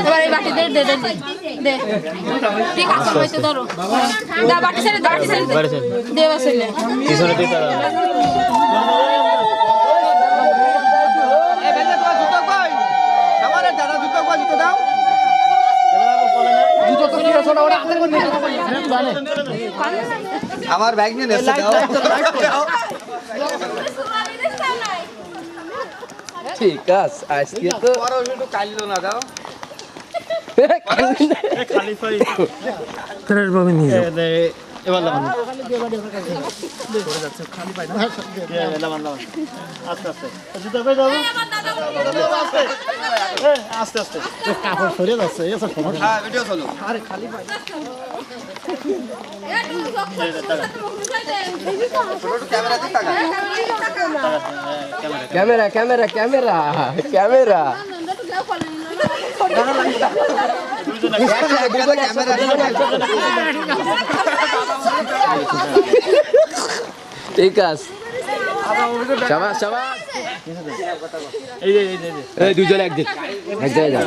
এবার এই বাটি দে দে দে দে ঠিক আছে হয়েছে ধরো। দা বাটি ছেড়ে দে বাটি ছেড়ে দে। দে। বাসলে পিছনে দিতে আমার ব্যাগ নিয়ে নেছে ঠিক আছে আজকে তো বড় না দাও। এবার লাগান আস্তে আস্তে। কাপড় সরে যাচ্ছে ক্যামেরা ক্যামেরা ক্যামেরা ক্যামেরা। ঠিক আছে। সবাস সবাস। দুজন একদিন এক জায়গায়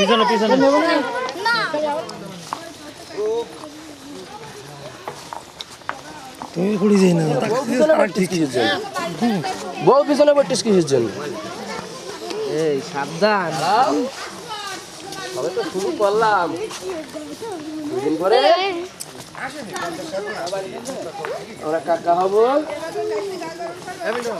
পিছনে পিছনে। না। বউ পিছনে পড়তিস কিসের জন্য? এই সাবধান। সবে তো শুরু করলাম। দুদিন পরে আমরা কাকা হব হ্যাঁ বউ বলে দেবো এই বরণ করে এসো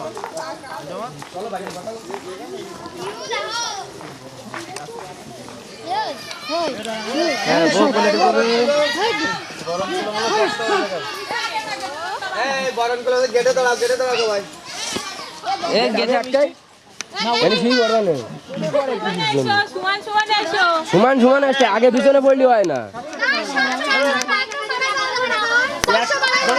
সমান সমান আসছে আগে পিছনে পড়লি হয় না